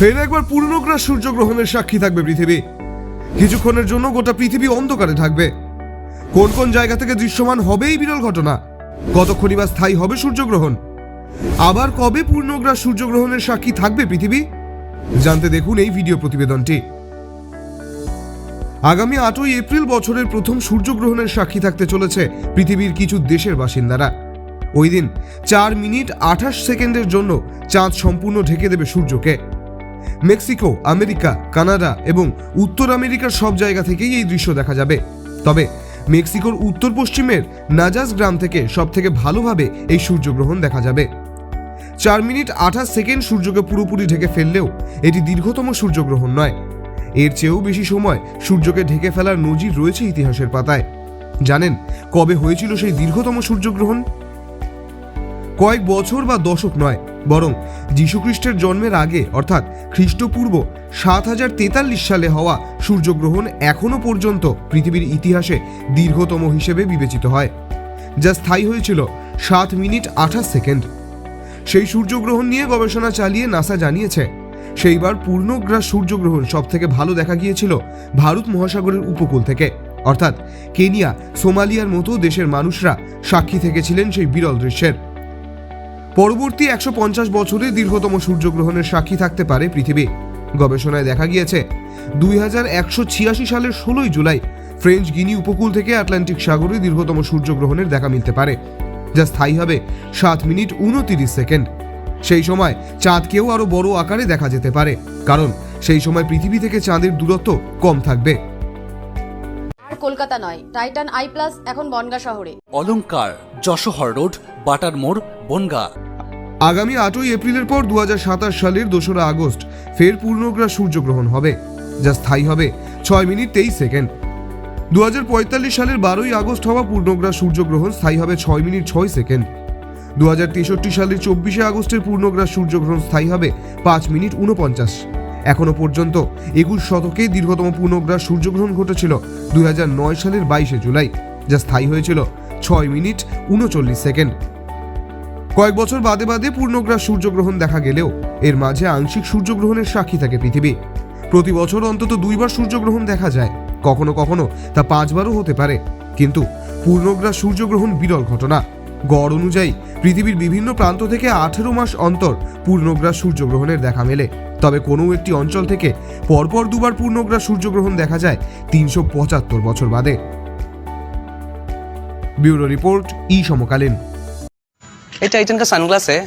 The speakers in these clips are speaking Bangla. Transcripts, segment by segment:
ফের একবার পূর্ণগ্রাস সূর্যগ্রহণের সাক্ষী থাকবে পৃথিবী। কিছুক্ষণের জন্য গোটা পৃথিবী অন্ধকারে থাকবে। কোন কোন জায়গা থেকে দৃশ্যমান হবেই বিরল ঘটনা। কতক্ষণই বা স্থায়ী হবে সূর্যগ্রহণ? আবার কবে পূর্ণগ্রাস সূর্যগ্রহণের সাক্ষী থাকবে পৃথিবী? জানতে দেখুন এই ভিডিও প্রতিবেদনটি। আগামী আটই এপ্রিল বছরের প্রথম সূর্যগ্রহণের সাক্ষী থাকতে চলেছে পৃথিবীর কিছু দেশের বাসিন্দারা। ওই দিন চার মিনিট আঠাশ সেকেন্ডের জন্য চাঁদ সম্পূর্ণ ঢেকে দেবে সূর্যকে। মেক্সিকো, আমেরিকা, কানাডা এবং উত্তর আমেরিকার সব জায়গা থেকেই এই দৃশ্য দেখা যাবে। তবে মেক্সিকোর উত্তর পশ্চিমের নাজাস গ্রাম থেকে সব থেকে ভালোভাবে এই সূর্যগ্রহণ দেখা যাবে। চার মিনিট আঠাশ সেকেন্ড সূর্যকে পুরোপুরি ঢেকে ফেললেও এটি দীর্ঘতম সূর্যগ্রহণ নয়। এর চেয়েও বেশি সময় সূর্যকে ঢেকে ফেলার নজির রয়েছে ইতিহাসের পাতায়। জানেন কবে হয়েছিল সেই দীর্ঘতম সূর্যগ্রহণ? কয়েক বছর বা দশক নয় বরং যীশুখ্রিস্টের জন্মের আগে, অর্থাৎ খ্রিস্টপূর্ব সাত হাজার তেতাল্লিশ সালে হওয়া সূর্যগ্রহণ এখনও পর্যন্ত পৃথিবীর ইতিহাসে দীর্ঘতম হিসেবে বিবেচিত হয়, যা স্থায়ী হয়েছিল সাত মিনিট আঠাশ সেকেন্ড। সেই সূর্যগ্রহণ নিয়ে গবেষণা চালিয়ে নাসা জানিয়েছে, সেইবার পূর্ণগ্রাস সূর্যগ্রহণ সব থেকে ভালো দেখা গিয়েছিল ভারত মহাসাগরের উপকূল থেকে, অর্থাৎ কেনিয়া, সোমালিয়ার মতো দেশের মানুষরা সাক্ষী থেকেছিলেন সেই বিরল দৃশ্যের। পরবর্তী একশো পঞ্চাশ বছরে দীর্ঘতম সূর্যগ্রহণের সাক্ষী থাকতে পারে পৃথিবী। গবেষণায় দেখা গিয়েছে দুই হাজার একশো ছিয়াশি সালের ষোলোই জুলাই ফ্রেঞ্চ গিনি উপকূল থেকে আটলান্টিক সাগরে দীর্ঘতম সূর্যগ্রহণের দেখা মিলতে পারে যা স্থায়ী হবে সাত মিনিট উনতিরিশ সেকেন্ড। সেই সময় চাঁদকেও আরও বড় আকারে দেখা যেতে পারে কারণ সেই সময় পৃথিবী থেকে চাঁদের দূরত্ব কম থাকবে। কলকাতা নয় টাইটান আই প্লাস এখন বনগা শহরে। অলংকার যশোহর রোড বাটার মোড়, বনগা। আগামী আটই এপ্রিলের পর দুহাজার সাতাশ সালের দোসরা আগস্ট ফের পূর্ণগ্রাস সূর্যগ্রহণ হবে, যা স্থায়ী হবে ছয় মিনিট তেইশ সেকেন্ড। দুহাজার পঁয়তাল্লিশ সালের বারোই আগস্ট হওয়া পূর্ণগ্রাস সূর্যগ্রহণ স্থায়ী হবে ছয় মিনিট ছয় সেকেন্ড। দুহাজার তেষট্টি সালের চব্বিশে আগস্টের পূর্ণগ্রাস সূর্যগ্রহণ স্থায়ী হবে পাঁচ মিনিট উনপঞ্চাশ এখনও পর্যন্ত একুশ শতকে দীর্ঘতম পূর্ণগ্রাস সূর্যগ্রহণ ঘটেছিল দুই হাজার নয় সালের বাইশে জুলাই। যা স্থায়ী হয়েছিল ছয় মিনিট উনচল্লিশ সেকেন্ড। কয়েক বছর বাদে বাদে পূর্ণগ্রাস সূর্যগ্রহণ দেখা গেলেও এর মাঝে আংশিক সূর্যগ্রহণের সাক্ষী থাকে পৃথিবী। প্রতি বছর অন্তত দুইবার সূর্যগ্রহণ দেখা যায়। কখনো কখনো তা পাঁচবারও হতে পারে। কিন্তু পূর্ণগ্রাস সূর্যগ্রহণ বিরল ঘটনা। গড় অনুযায়ী পৃথিবীর বিভিন্ন প্রান্ত থেকে আঠেরো মাস অন্তর পূর্ণগ্রাস সূর্যগ্রহণের দেখা মেলে। তবে কোনো একটি অঞ্চল থেকে পরপর দুবার পূর্ণগ্রাস সূর্যগ্রহণ দেখা যায় তিনশো পঁচাত্তর বছর বাদে। ব্যুরো রিপোর্ট ই সমকালীন ये टाइटन का सनग्लास है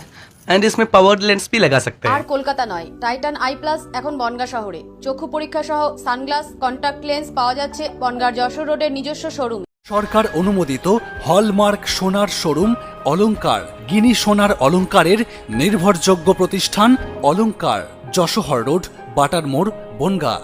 एंड इसमें पावर लेंस भी लगा सकते আর हैं কলকাতা নয় টাইটান আই প্লাস এখন বনগা শহরে চক্ষু পরীক্ষা সহ সানগ্লাস কন্টাক্ট লেন্স পাওয়া যাচ্ছে বনগার যশোর রোডের নিজস্ব শোরুম সরকার অনুমোদিত হলমার্ক সোনার শোরুম অলংকার গিনি সোনার অলংকারের নির্ভরযোগ্য প্রতিষ্ঠান অলংকার যশোহর রোড বাটার মোড় বনগা